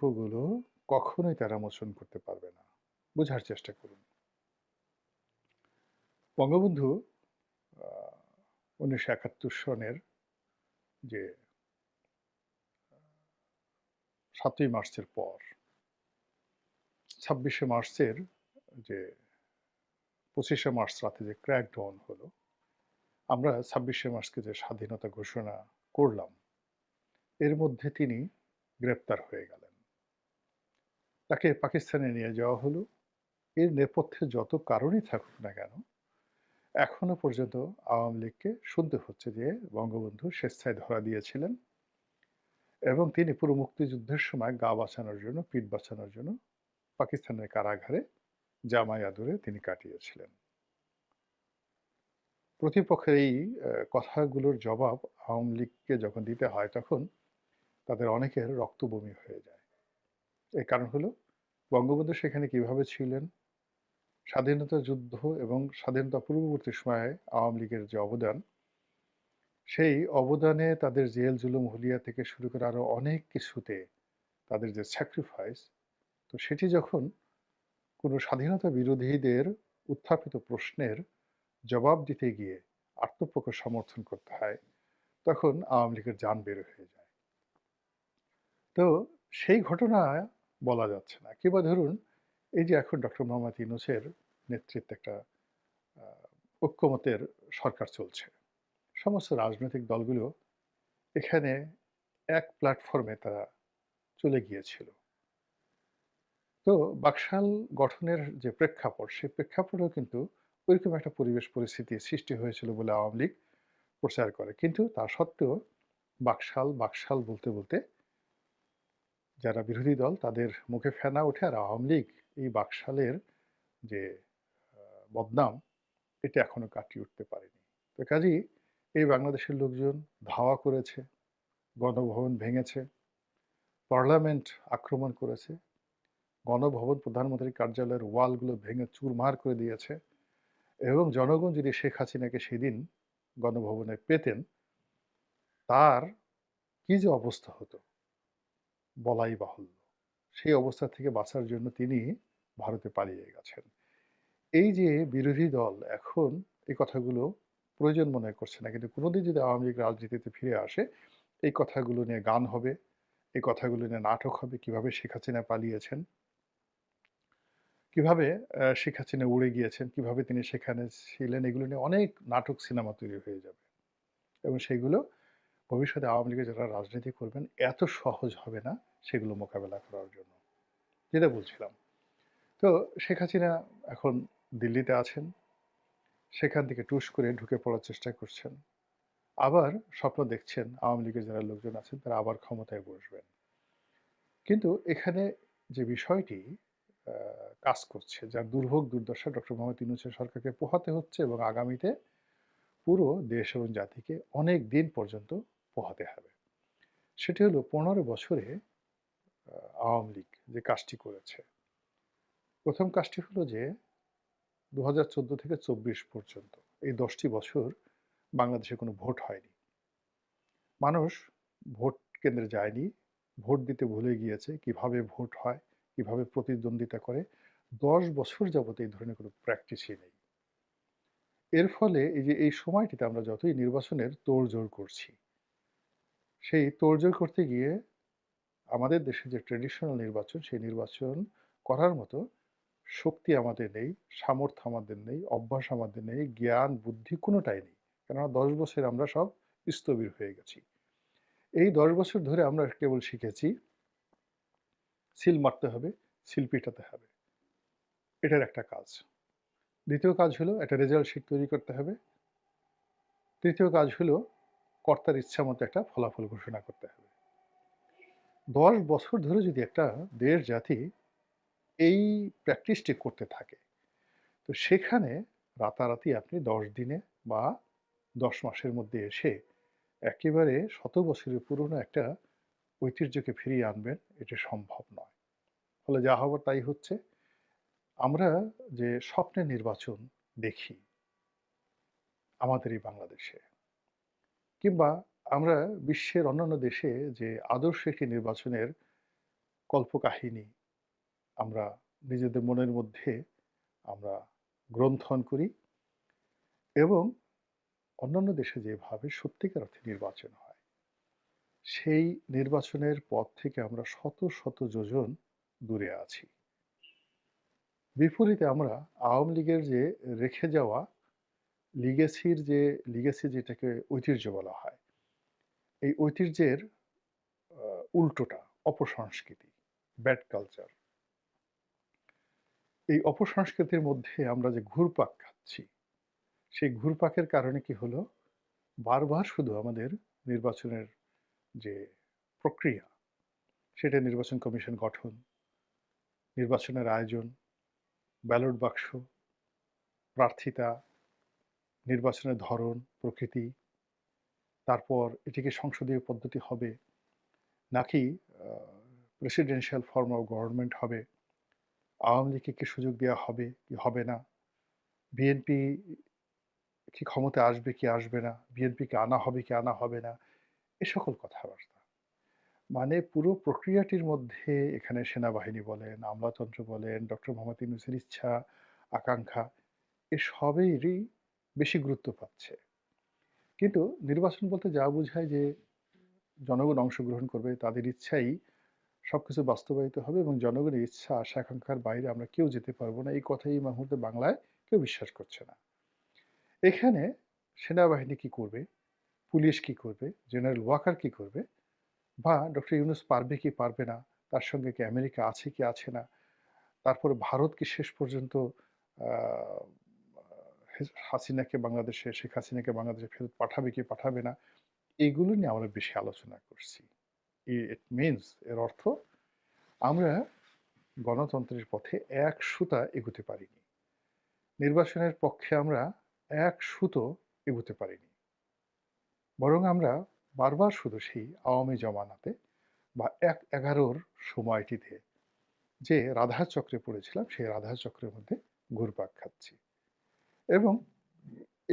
কলঙ্কগুলো কখনোই তারা মোচন করতে পারবে না। বোঝার চেষ্টা করুন। বঙ্গবন্ধু উনিশশো একাত্তর সনের যে সাতই মার্চের পর, ছাব্বিশে মার্চের যে, পঁচিশে মার্চ রাতে যে ক্র্যাক ক্র্যাকডাউন হলো, আমরা ছাব্বিশে মার্চকে যে স্বাধীনতা ঘোষণা করলাম, এর মধ্যে তিনি গ্রেপ্তার হয়ে গেলেন। তাকে পাকিস্তানে নিয়ে যাওয়া হলো। এর নেপথ্যে যত কারণই থাকুক না কেন, এখনও পর্যন্ত আওয়ামী লীগকে শুনতে হচ্ছে যে বঙ্গবন্ধু স্বেচ্ছায় ধরা দিয়েছিলেন এবং তিনি পুরো মুক্তিযুদ্ধের সময় গা বাঁচানোর জন্য, পিঠ বাঁচানোর জন্য পাকিস্তানের কারাগারে জামাই আদরে তিনি কাটিয়েছিলেন। প্রতিপক্ষের এই কথাগুলোর জবাব আওয়ামী লীগকে যখন দিতে হয়, তখন তাদের অনেকের রক্তবমি হয়ে যায়। এর কারণ হলো, বঙ্গবন্ধু সেখানে কীভাবে ছিলেন, স্বাধীনতা যুদ্ধ এবং স্বাধীনতা পূর্ববর্তী সময়ে আওয়ামী লীগের যে অবদান, সেই অবদানে তাদের জেল, জুলুম, হুলিয়া থেকে শুরু করে আরও অনেক কিছুতে তাদের যে স্যাক্রিফাইস তো সেটি যখন কোনো স্বাধীনতা বিরোধীদের উত্থাপিত প্রশ্নের জবাব দিতে গিয়ে আত্মপ্রকাশ সমর্থন করতে হয়, তখন আওয়ামী লীগের যান বের হয়ে যায়। তো সেই ঘটনা বলা যাচ্ছে না। কিংবা ধরুন, এই যে এখন ডক্টর মোহাম্মদ ইউনুসের নেতৃত্বে একটা ঐক্যমতের সরকার চলছে। সমস্ত রাজনৈতিক দলগুলো এখানে এক প্ল্যাটফর্মে তারা চলে গিয়েছিল। তো বাকশাল গঠনের যে প্রেক্ষাপট, সেই প্রেক্ষাপটেও কিন্তু ওইরকম একটা পরিবেশ পরিস্থিতি সৃষ্টি হয়েছিল বলে আওয়ামী লীগ প্রচার করে। কিন্তু তা সত্ত্বেও বাকশাল বাকশাল বলতে বলতে যারা বিরোধী দল, তাদের মুখে ফেনা ওঠে আর আওয়ামী লীগ এই বাকশালের যে বদনাম, এটা এখনও কাটিয়ে উঠতে পারেনি। তো কাজেই এই বাংলাদেশের লোকজন ধাওয়া করেছে, গণভবন ভেঙেছে, পার্লামেন্ট আক্রমণ করেছে, গণভবন প্রধানমন্ত্রীর কার্যালয়ের ওয়ালগুলো ভেঙে চুরমার করে দিয়েছে এবং জনগণ যদি শেখ হাসিনাকে সেদিন গণভবনে পেতেন, তার কি যে অবস্থা হতো? বলাই বাহুল্য। সেই অবস্থা থেকে বাঁচার জন্য তিনি ভারতে পালিয়ে গেছেন। এই যে বিরোধী দল এখন এই কথাগুলো প্রয়োজন মনে করছে না, কিন্তু কোনোদিন যদি আওয়ামী লীগ রাজনীতিতে ফিরে আসে, এই কথাগুলো নিয়ে গান হবে, এই কথাগুলো নিয়ে নাটক হবে, কীভাবে শেখ হাসিনা পালিয়েছেন, কীভাবে শেখ হাসিনা উড়ে গিয়েছেন, কীভাবে তিনি সেখানে ছিলেন, এগুলো নিয়ে অনেক নাটক, সিনেমা তৈরি হয়ে যাবে। এবং সেগুলো ভবিষ্যতে আওয়ামী লীগের যারা রাজনীতি করবেন, এত সহজ হবে না সেগুলো মোকাবেলা করার জন্য। যেটা বলছিলাম। তো শেখ হাসিনা এখন দিল্লিতে আছেন। সেখান থেকে টুস করে ঢুকে পড়ার চেষ্টা করছেন। আবার স্বপ্ন দেখছেন আওয়ামী লীগের যারা লোকজন আছেন, তারা আবার ক্ষমতায় বসবেন। কিন্তু এখানে যে বিষয়টি কাজ করছে, যার দুর্ভোগ দুর্দশা ডক্টর মোহাম্মদ ইউনুসের সরকারকে পোহাতে হচ্ছে এবং আগামীতে পুরো দেশ এবং জাতিকে অনেক দিন পর্যন্ত পোহাতে হবে। সেটি হলো পনেরো বছরে আওয়ামী লীগ যে কাজটি করেছে। প্রথম কাজটি হলো যে দু হাজার থেকে চব্বিশ পর্যন্ত এই দশটি বছর বাংলাদেশে কোনো ভোট হয়নি। মানুষ ভোট কেন্দ্রে যায়নি, ভোট দিতে ভুলে গিয়েছে কীভাবে ভোট হয়, কীভাবে প্রতিদ্বন্দ্বিতা করে। দশ বছর যাবত এই ধরনের কোনো প্র্যাকটিসই নেই। এর ফলে এই যে এই সময়টিতে আমরা যতই নির্বাচনের তোড়জোড় করছি সেই তোড়জোড় করতে গিয়ে আমাদের দেশে যে ট্রেডিশনাল নির্বাচন, সেই নির্বাচন করার মতো শক্তি আমাদের নেই, সামর্থ্য আমাদের নেই, অভ্যাস আমাদের নেই, জ্ঞান, বুদ্ধি কোনোটাই নেই। কেননা দশ বছর আমরা সব স্থবির হয়ে গেছি। এই দশ বছর ধরে আমরা কেবল শিখেছি, সিল মারতে হবে, সিল পিটাতে হবে। এটার একটা কাজ। দ্বিতীয় কাজ হলো একটা রেজাল্ট শিট তৈরি করতে হবে। তৃতীয় কাজ হলো কর্তার ইচ্ছা মতো একটা ফলাফল ঘোষণা করতে হবে। দশ বছর ধরে যদি একটা দেশ জাতি এই প্র্যাকটিসটি করতে থাকে, তো সেখানে রাতারাতি আপনি দশ দিনে বা দশ মাসের মধ্যে এসে একেবারে শত বছরের পুরনো একটা ঐতিহ্যকে ফিরিয়ে আনবেন, এটা সম্ভব নয়। ফলে যা হবার তাই হচ্ছে, আমরা যে স্বপ্নের নির্বাচন দেখি, আমাদের এই বাংলাদেশে। কিংবা আমরা বিশ্বের অন্যান্য দেশে যে আদর্শ একটি নির্বাচনের কল্পকাহিনী আমরা নিজেদের মনের মধ্যে আমরা গ্রন্থন করি এবং অন্যান্য দেশে যেভাবে সত্যিকার অর্থে নির্বাচন হয়, সেই নির্বাচনের পথ থেকে আমরা শত শত যোজন দূরে আছি। বিপরীতে আমরা আওয়ামী লীগের যে রেখে যাওয়া লিগেসির যে লিগেসি যেটাকে ঐতিহ্য বলা হয়, এই ঐতিহ্যের উল্টোটা, অপসংস্কৃতি ব্যাড কালচার এই অপসংস্কৃতির মধ্যে আমরা যে ঘুরপাক খাচ্ছি, সেই ঘুরপাকের কারণে কি হলো? বারবার শুধু আমাদের নির্বাচনের যে প্রক্রিয়া, সেটা নির্বাচন কমিশন গঠন, নির্বাচনের আয়োজন ব্যালট বাক্স প্রার্থিতা নির্বাচনের ধরন, প্রকৃতি, তারপর এটিকে সংসদীয় পদ্ধতি হবে, নাকি প্রেসিডেন্সিয়াল ফর্ম অফ গভর্নমেন্ট হবে, আওয়ামী লীগকে কি সুযোগ দেওয়া হবে, কি হবে না বিএনপি কি ক্ষমতা আসবে, কি আসবে না বিএনপিকে আনা হবে, কি আনা হবে না, এ সকল কথাবার্তা। মানে পুরো প্রক্রিয়াটির মধ্যে এখানে সেনাবাহিনী বলেন, আমলাতন্ত্র বলেন, ডক্টর মোহাম্মদ ইউনুসের ইচ্ছা, আকাঙ্ক্ষা এ সবেরই বেশি গুরুত্ব পাচ্ছে। কিন্তু নির্বাচন বলতে যা বোঝায় যে জনগণ অংশগ্রহণ করবে, তাদের ইচ্ছাই সবকিছু বাস্তবায়িত হবে এবং জনগণের ইচ্ছা, আশা, আকাঙ্ক্ষার বাইরে আমরা কেউ যেতে পারব না। এই কথাই এই মুহূর্তে বাংলায় কেউ বিশ্বাস করছে না। এখানে সেনাবাহিনী কি করবে? পুলিশ কি করবে? জেনারেল ওয়াকার কি করবে? বা ডক্টর ইউনুস পারবে কি পারবে না? তার সঙ্গে কি আমেরিকা আছে কি আছে না? তারপর ভারত কি শেষ পর্যন্ত হাসিনাকে বাংলাদেশে, শেখ হাসিনাকে বাংলাদেশে ফেরত পাঠাবে কি পাঠাবে না, এগুলো নিয়ে আমরা বেশি আলোচনা করছি। ইট মিনস এর অর্থ, আমরা গণতন্ত্রের পথে এক সুতা এগুতে পারিনি। নির্বাচনের পক্ষে আমরা এক সুতো এগুতে পারিনি। বরং আমরা বারবার শুধু সেই আওয়ামী জমানাতে বা এক এগারোর সময়টিতে যে রাধার চক্রে পড়েছিলাম, সেই রাধার চক্রের মধ্যে ঘুরপাক খাচ্ছি। এবং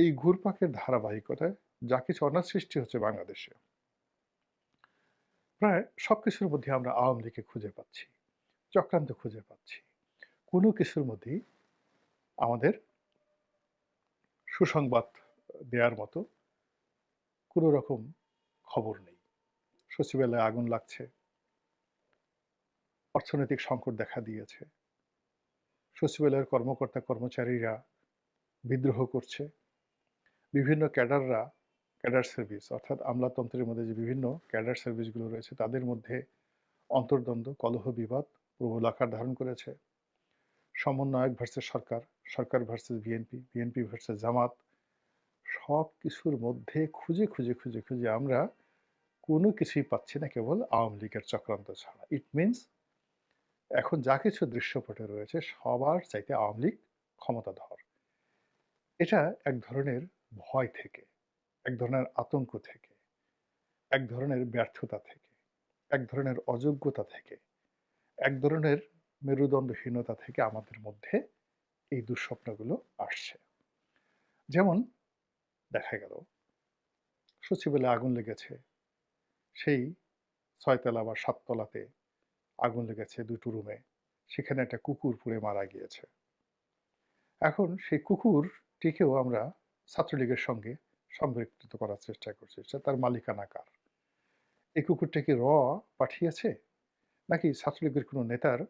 এই ঘুরপাকের ধারাবাহিকতায় যা কিছু অনার সৃষ্টি হচ্ছে বাংলাদেশে, প্রায় সব কিছুর মধ্যে আমরা আওয়ামী লীগকে খুঁজে পাচ্ছি, চক্রান্ত খুঁজে পাচ্ছি। কোনো কিছুর মধ্যেই আমাদের সুসংবাদ দেওয়ার মতো কোনো রকম খবর নেই। সচিবালয়ে আগুন লাগছে, অর্থনৈতিক সংকট দেখা দিয়েছে, সচিবালয়ের কর্মকর্তা কর্মচারীরা বিদ্রোহ করছে। বিভিন্ন ক্যাডাররা, ক্যাডার সার্ভিস, অর্থাৎ আমলাতন্ত্রের মধ্যে যে বিভিন্ন ক্যাডার সার্ভিসগুলো রয়েছে, তাদের মধ্যে অন্তর্দ্বন্দ্ব, কলহ বিবাদ, প্রবল আকার ধারণ করেছে। সমন্বয়ক ভার্সেস সরকার সরকার versus BNP BNP versus Jamaat সব কিছুর মধ্যে খুঁজে খুঁজে খুঁজে খুঁজে আমরা কোনো কিছুই পাচ্ছি না, কেবল আওয়ামী লীগের চক্রান্ত ছাড়া। ইট মিনস এখন যা কিছু দৃশ্যপটে রয়েছে, সবার চাইতে আওয়ামী লীগ ক্ষমতাধর। এটা এক ধরনের ভয় থেকে, এক ধরনের আতঙ্ক থেকে, এক ধরনের ব্যর্থতা থেকে, এক ধরনের অযোগ্যতা থেকে, এক ধরনের মেরুদণ্ডহীনতা থেকে আমাদের মধ্যে এই দুঃস্বপ্নগুলো আসছে। যেমন দেখা গেল, সচিবালয়ে আগুন লেগেছে, সেই ছয়তলা বা সাততলাতে আগুন লেগেছে দুটো রুমে সেখানে একটা কুকুর পুড়ে মারা গিয়েছে। এখন সেই কুকুরটিকেও আমরা ছাত্রলীগের সঙ্গে সম্পৃক্ত করার চেষ্টা করছি। তার মালিকানা কার? এই কুকুরটাকে র পাঠিয়েছে? নাকি ছাত্রলীগের কোনো নেতার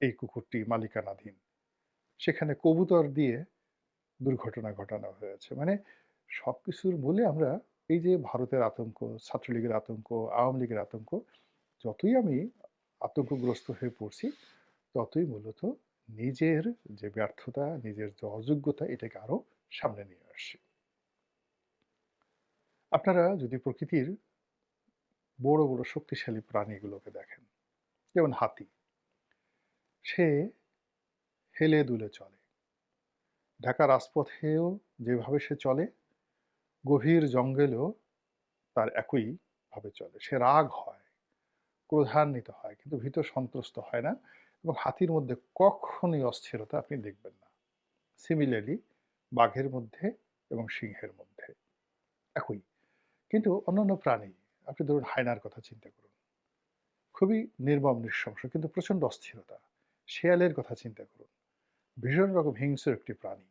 এই কুকুরটি মালিকানাধীন? সেখানে কবুতর দিয়ে দুর্ঘটনা ঘটানো হয়েছে। মানে সব কিছুর মূলে আমরা এই যে ভারতের আতঙ্ক, ছাত্রলীগের আতঙ্ক, আওয়ামী লীগের আতঙ্ক, যতই আমি আতঙ্কগ্রস্ত হয়ে পড়ছি, ততই মূলত নিজের যে ব্যর্থতা, নিজের যে অযোগ্যতা, এটাকে আরও সামনে নিয়ে আসছি আপনারা যদি প্রকৃতির বড় বড় শক্তিশালী প্রাণীগুলোকে দেখেন, যেমন হাতি, সে হেলে দুলে চলে। ঢাকা রাজপথেও যেভাবে সে চলে, গভীর জঙ্গলেও তার একই ভাবে চলে। সে রাগ হয়, ক্রোধান্বিত হয়, কিন্তু ভিতর সন্ত্রস্ত হয় না। এবং হাতির মধ্যে কখনই অস্থিরতা আপনি দেখবেন না। সিমিলারলি বাঘের মধ্যে এবং সিংহের মধ্যে। একই। কিন্তু অন্যান্য প্রাণী, আপনি ধরুন হায়নার কথা চিন্তা করুন। খুবই নির্মম, নৃশংস, কিন্তু প্রচণ্ড অস্থিরতা। শেয়ালের কথা চিন্তা করুন। ভীষণ রকম হিংস্র একটি প্রাণী।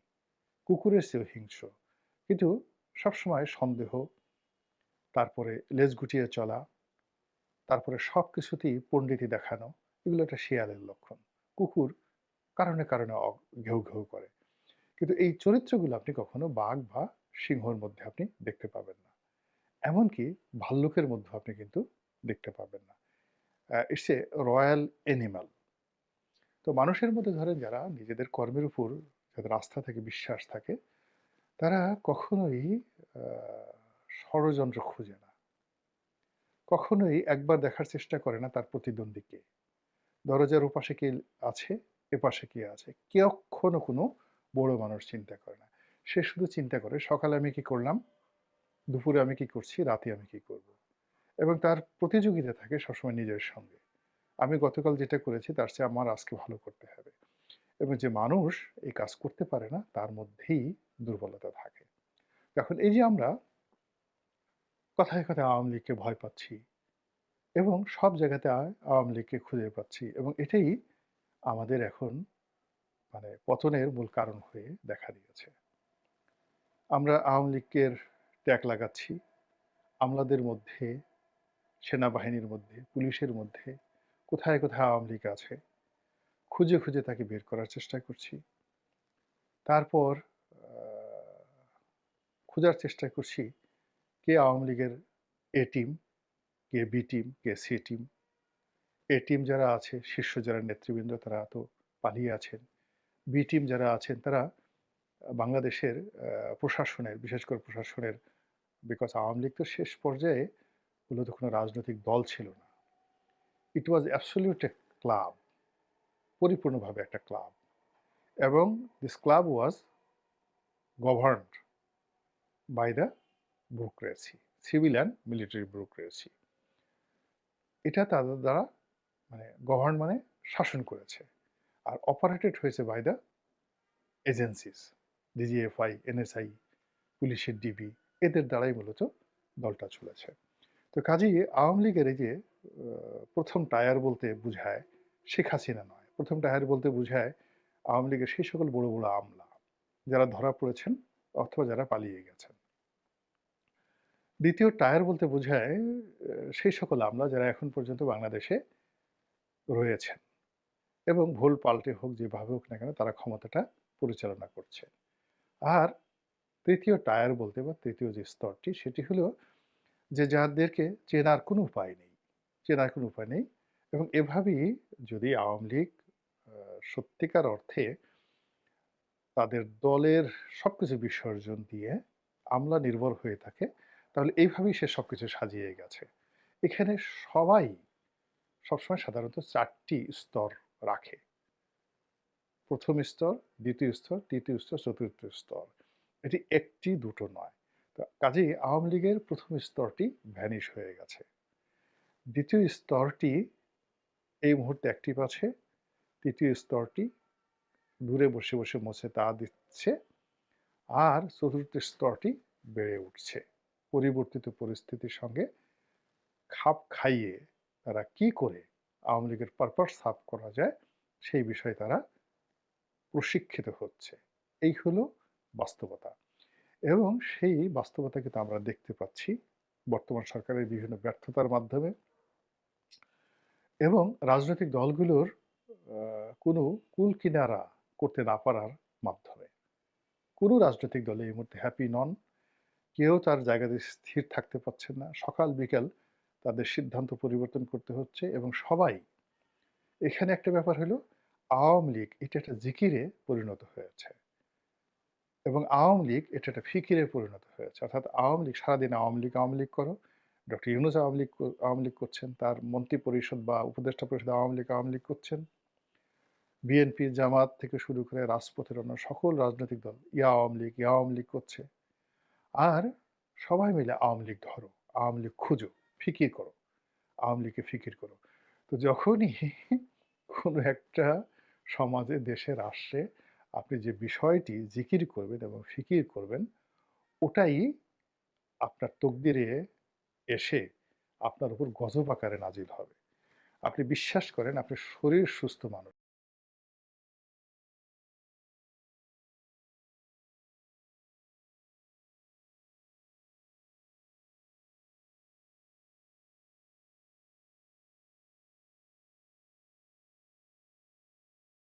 কুকুরের চেয়েও হিংস্র। কিন্তু সবসময় সন্দেহ, তারপরে লেজ গুটিয়ে চলা, তারপরে সব কিছুতেই পণ্ডিতি দেখানো এগুলো একটা শেয়ালের লক্ষণ। কুকুর কারণে কারণে ঘেউ ঘেউ করে। কিন্তু এই চরিত্রগুলো আপনি কখনো বাঘ বা সিংহর মধ্যে আপনি দেখতে পাবেন না। এমনকি ভাল্লুকের মধ্যে আপনি কিন্তু দেখতে পাবেন না। ইটস এ রয়্যাল এনিম্যাল তো মানুষের মধ্যে ধরেন যারা নিজেদের কর্মের উপর যাদের আস্থা থাকে, বিশ্বাস থাকে, তারা কখনোই ষড়যন্ত্র খুঁজে না। কখনোই একবার দেখার চেষ্টা করে না তার প্রতিদ্বন্দ্বীকে। দরজার ওপাশে কে আছে, এপাশে কে আছে, কখনো কোনো বড় মানুষ চিন্তা করে না। সে শুধু চিন্তা করে, সকালে আমি কি করলাম, দুপুরে আমি কি করছি, রাতে আমি কি করব? এবং তার প্রতিযোগিতা থাকে সবসময় নিজের সঙ্গে। আমি গতকাল যেটা করেছি, তার চেয়ে আমার আজকে ভালো করতে হবে। এবং যে মানুষ এই কাজ করতে পারে না, তার মধ্যেই দুর্বলতা থাকে। এখন এই যে আমরা কথায় কথায় আওয়ামী লীগকে ভয় পাচ্ছি এবং সব জায়গাতে আওয়ামী লীগকে খুঁজে পাচ্ছি এবং এটাই আমাদের এখন মানে পতনের মূল কারণ হয়ে দেখা দিয়েছে। আমরা আওয়ামী লীগের ট্যাগ লাগাচ্ছি, আমলাদের মধ্যে, সেনাবাহিনীর মধ্যে, পুলিশের মধ্যে, কোথায় কোথায় আওয়ামী লীগ আছে, খুঁজে খুঁজে তাকে বের করার চেষ্টা করছি। তারপর খোঁজার চেষ্টা করছি কে আওয়ামী লীগের এ টিম কে বি টিম, কে সি টিম, এ টিম যারা আছে, শীর্ষ যারা নেতৃবৃন্দ তারা তো পালিয়ে আছেন। বি টিম যারা আছেন তারা বাংলাদেশের প্রশাসনের, বিশেষ করে প্রশাসনের বিকজ আওয়ামী লীগ তো শেষ পর্যায়ে মূলত কোনো রাজনৈতিক দল ছিল না। ইট ওয়াজ অ্যাবসলিউট এ ক্লাব পরিপূর্ণভাবে একটা ক্লাব এবং this club was governed by the bureaucracy civil and military bureaucracy এটা তাদের দ্বারা মানে গভর্ন মানে শাসন করেছে। আর অপারেটেড হয়েছে by the agencies DGFI NSI পুলিশের ডিবি এদের দ্বারাই মূলত দলটা চলেছে। তো কাজেই আওয়ামী লীগের এই যে প্রথম টায়ার বলতে বোঝায় শেখ হাসিনা নয়। প্রথম টায়ার বলতে বোঝায় আওয়ামী লীগের সেই সকল বড় বড় আমলা, যারা ধরা পড়েছেন অথবা যারা পালিয়ে গেছেন। দ্বিতীয় টায়ার বলতে বোঝায় সেই সকল আমলা যারা এখন পর্যন্ত বাংলাদেশে রয়েছেন এবং ভুল পাল্টে হোক যেভাবে হোক না কেন তারা ক্ষমতাটা পরিচালনা করছে আর তৃতীয় টায়ার বলতে বা তৃতীয় যে স্তরটি সেটি হলো যে যাদেরকে চেনার কোনো উপায় নেই, চেনার কোনো উপায় নেই এবং এভাবেই যদি আওয়ামী লীগ সত্যিকার অর্থে তাদের দলের সবকিছু বিসর্জন দিয়ে আমলা নির্ভর হয়ে থাকে তাহলে এইভাবেই সে সবকিছু সাজিয়ে গেছে। এখানে সবাই সবসময় সাধারণত চারটি স্তর রাখে। প্রথম স্তর, দ্বিতীয় স্তর, তৃতীয় স্তর, চতুর্থ স্তর। এটি একটি, দুটো নয়। কাজেই আওয়ামী লীগের প্রথম স্তরটি ভ্যানিশ হয়ে গেছে। দ্বিতীয় স্তরটি এই মুহূর্তে অ্যাক্টিভ আছে। তৃতীয় স্তরটি দূরে বসে বসে মুছে তা দিচ্ছে। আর চতুর্থ স্তরটি বেড়ে উঠছে। পরিবর্তিত পরিস্থিতির সঙ্গে খাপ খাইয়ে তারা কি করে আওয়ামী লীগের পারপাস সাফ করা যায়, সেই বিষয়ে তারা প্রশিক্ষিত হচ্ছে। এই হলো বাস্তবতা। এবং সেই বাস্তবতা কিন্তু আমরা দেখতে পাচ্ছি বর্তমান সরকারের বিভিন্ন ব্যর্থতার মাধ্যমে। এবং রাজনৈতিক দলগুলোর কোনো কুল কিনারা করতে না পারার মাধ্যমে। কোনো রাজনৈতিক দলে এই মুহূর্তে হ্যাপি নন। কেউ তার জায়গাতে স্থির থাকতে পারছেন না। সকাল, বিকেল তাদের সিদ্ধান্ত পরিবর্তন করতে হচ্ছে এবং সবাই এখানে একটা ব্যাপার হলো, আওয়ামী লীগ এটা একটা জিকিরে পরিণত হয়েছে এবং আওয়ামী লীগ এটা একটা ফিকিরে পরিণত হয়েছে। অর্থাৎ আওয়ামী লীগ, সারাদিন আওয়ামী লীগ আওয়ামী লীগ করো, ডক্টর ইউনুস আওয়ামী লীগ আওয়ামী লীগ করছেন, তার মন্ত্রী পরিষদ বা উপদেষ্টা পরিষদ আওয়ামী লীগ আওয়ামী লীগ করছেন। বিএনপি জামাত থেকে শুরু করে রাজপথের অন্য সকল রাজনৈতিক দল, ইয়া আওয়ামী লীগ, ইয়া আওয়ামী লীগ করছে। আর সবাই মিলে আওয়ামী লীগ ধরো, আওয়ামী লীগ খুঁজো, ফিকির করো, আওয়ামী লীগকে ফিকির করো। তো যখনই কোনো একটা সমাজে দেশে রাষ্ট্রে আপনি যে বিষয়টি জিকির করবেন এবং ফিকির করবেন, ওটাই আপনার তকদিরে এসে আপনার উপর গজব আকারে নাজিল হবে। আপনি বিশ্বাস করেন আপনার শরীর সুস্থ মানুষ।